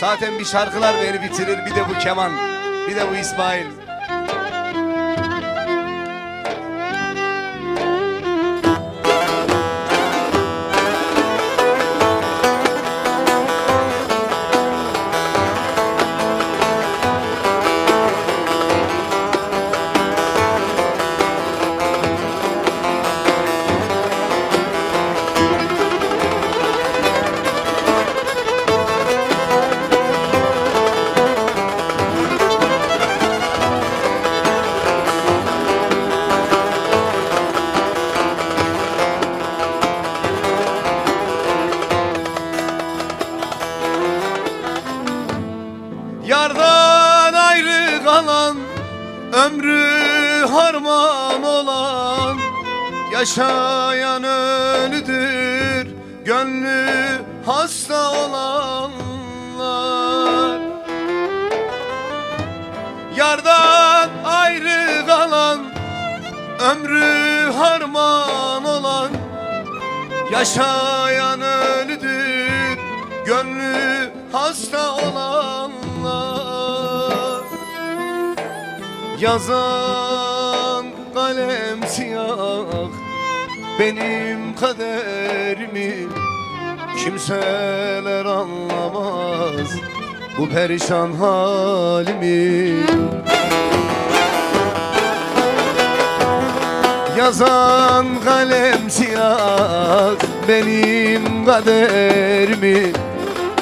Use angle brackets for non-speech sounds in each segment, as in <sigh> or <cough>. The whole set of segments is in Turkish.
Zaten bir şarkılar beni bitirir bir de bu keman. Bir de bu İsmail. Ömrü harman olan Yaşayan ölüdür Gönlü hasta olanlar. Yardan ayrı kalan Ömrü harman olan Yaşayan ölüdür Gönlü hasta olanlar Yazan kalem siyah Benim kaderimi Kimseler anlamaz. Bu perişan halimi. Yazan kalem siyah benim kaderimi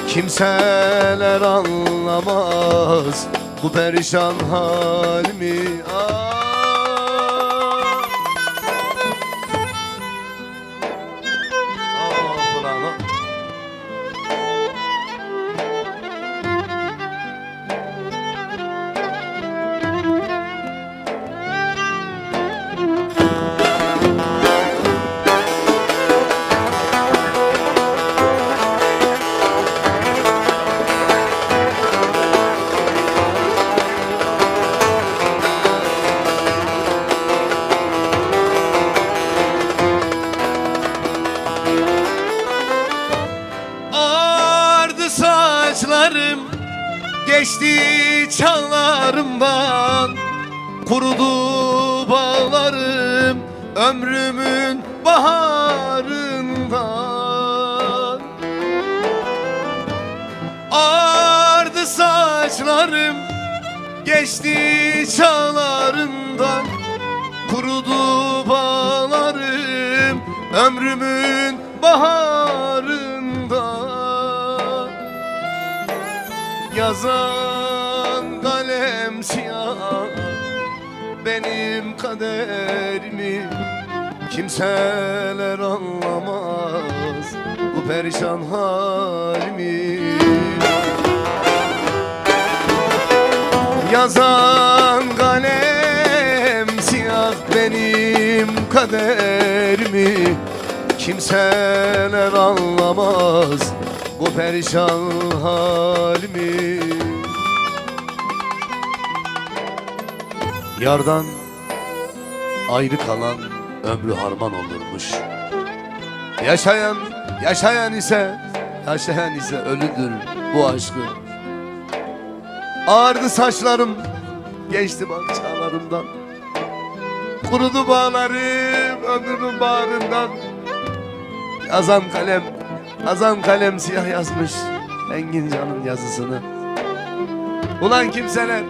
Kimseler anlamaz bu perişan halimi Geçti çağlarımdan Kurudu bağlarım Ömrümün baharından. Ardı saçlarım Geçti çağlarından Kurudu bağlarım Ömrümün baharında Yazan kalem siyah. Benim kaderimi Kimseler anlamaz. Bu perişan halimi. Yazan kalem siyah benim kaderimi Kimseler anlamaz. Bu perişan halimi Yardan ayrı kalan ömrü harman olurmuş. Yaşayan, yaşayan ise, yaşayan ise ölüdür bu aşkın Ağardı saçlarım Geçti çağlarımdan. Kurudu bağlarım Ömrümün bağrından. Yazan kalem Yazan kalem siyah yazmış Engin Can'ın yazısını. Ulan kimseler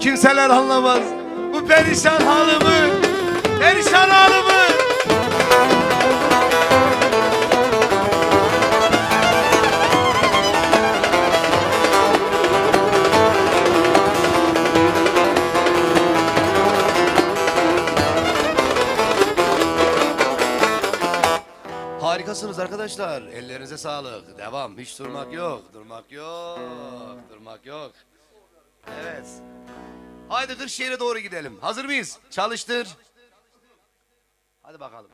Kimseler anlamaz perişan halımı Perişan halımı Harikasınız arkadaşlar. Ellerinize sağlık. Devam. Hiç durmak yok. Durmak yok. Durmak yok. Evet. Haydi Kırşehir'e doğru gidelim. Hazır mıyız? Çalıştır. Hadi bakalım.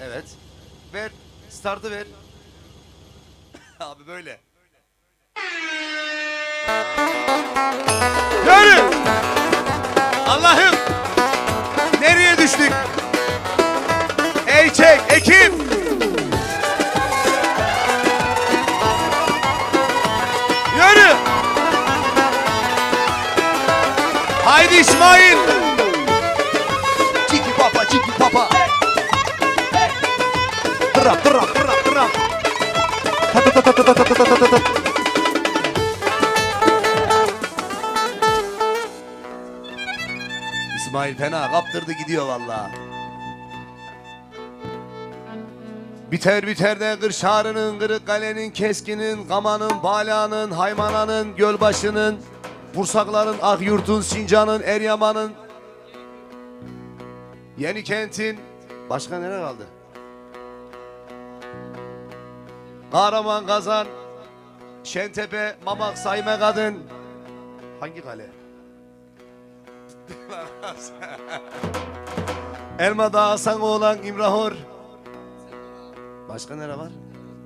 Evet. Ver. Startı ver. <laughs> Abi böyle. Yürü. Allah'ım. Nereye düştük? Ey çek ekip. İsmail. Çiki papa, çiki papa. Bırak, bırak, bırak, bırak. Ta ta ta ta ta ta ta ta ta ta. İsmail fena kaptırdı gidiyor vallahi. Biter biter de Kırşarı'nın, Kırıkkale'nin, Keskin'in, Kama'nın, Bala'nın, Haymana'nın, Gölbaşı'nın, Bursakların, Akyurt'un, Sincan'ın, Eryaman'ın, Yenikent'in, başka nere kaldı? Kahraman Kazan, Şentepe, Mamak, Sayme Kadın. Hangi kale? <laughs> Elmadağ, Hasan İmrahor. Başka nere var?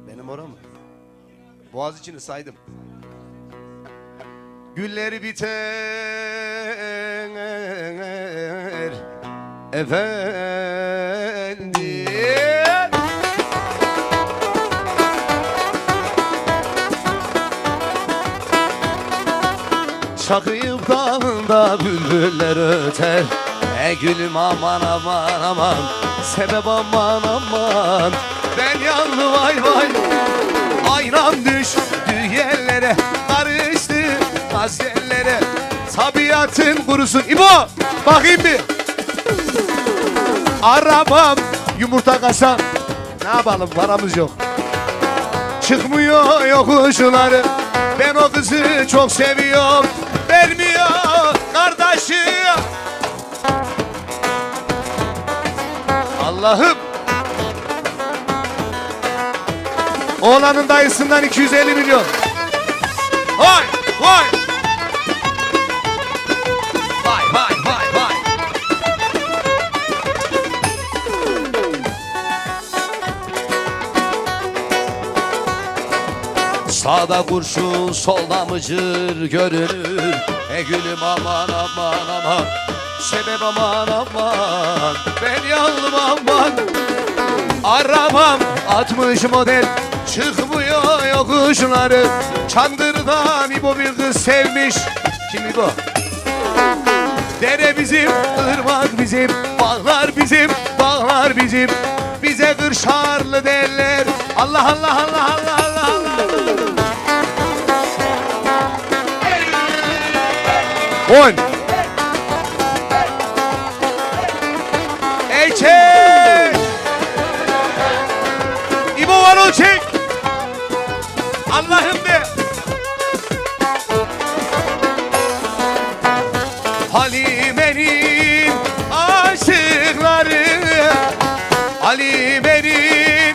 Benim ora mı? Boğaz içini saydım. Gülleri biter. Efendim. Şakıyıp dalında bülbüller öter. E gülüm aman aman aman. Sebep aman aman. Ben yandım vay vay. Ayran düştü yerlere gazellere Tabiatın kurusun İbo bakayım bir. Arabam. Yumurta kasan Ne yapalım paramız yok. Çıkmıyor yokuşları. Ben o kızı çok seviyorum. Vermiyor kardeşim. Allah'ım. Oğlanın dayısından 250 milyon. Vay Vay Sağda kurşun solda mıcır görünür. E gülüm aman aman aman. Sebep aman aman. Ben yandım aman. Arabam 60 model. Çıkmıyor yokuşları. Çandırdan İbo bir kız sevmiş. Kim İbo? Dere bizim, ırmak bizim, bağlar bizim, bağlar bizim. Bize kırşarlı derler. Allah Allah Allah Allah On. Ey çek. İbo var o çek. Allah'ım de. Halime'nin aşıkları Halime'nin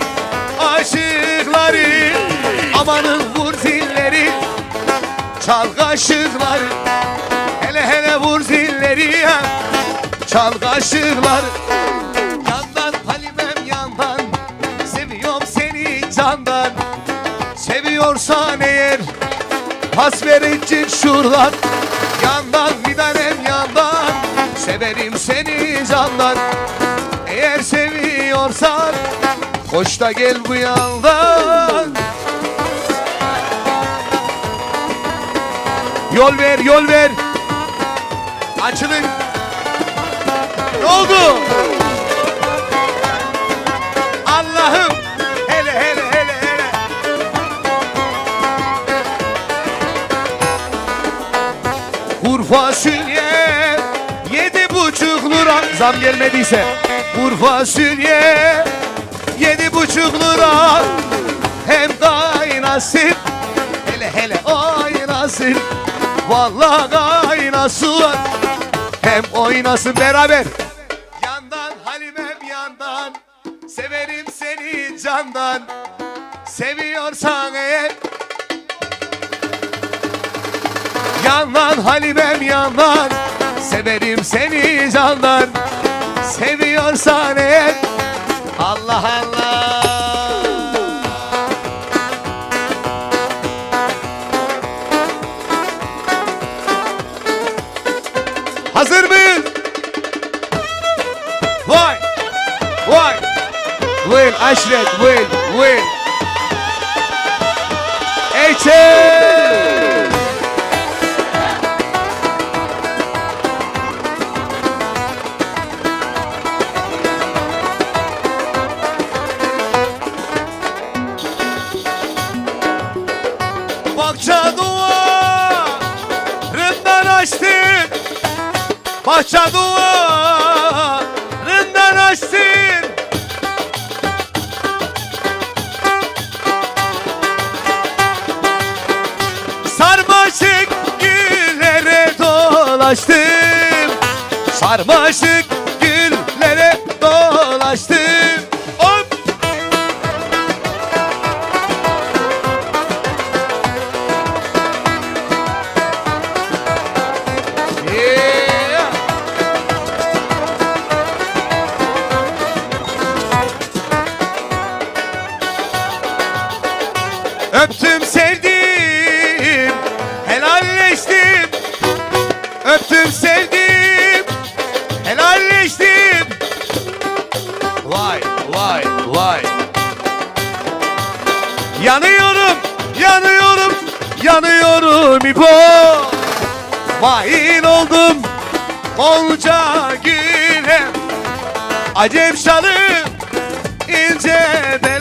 aşıkları Amanın vur zilleri Çal kaşıkları Çal kaşıkları Yandan Halimem yandan. Seviyorum seni candan. Seviyorsan eğer Pas verecek şuradan. Yandan bir tanem yandan. Severim seni candan. Eğer seviyorsan Koş da gel bu yandan. Yol ver yol ver. Açılın Ne oldu? Allah'ım! Hele hele hele hele! Kuru fasulye yedi buçuk lira. Zam gelmediyse. Kuru fasulye yedi buçuk lira. Hem kaynasın Hele hele oynasın Vallahi kaynasın Hem oynasın beraber. Yandan Halimem yandan. Severim seni candan. Seviyorsan eğer. Yandan Halimem yandan. Severim seni candan win. Eighteen. Bahçe duvarından açtım Bahçe duvarından açtım sarmaştık Sarmaştık oldum İbo Mahin oldum Gonca güne Acem şanım inceden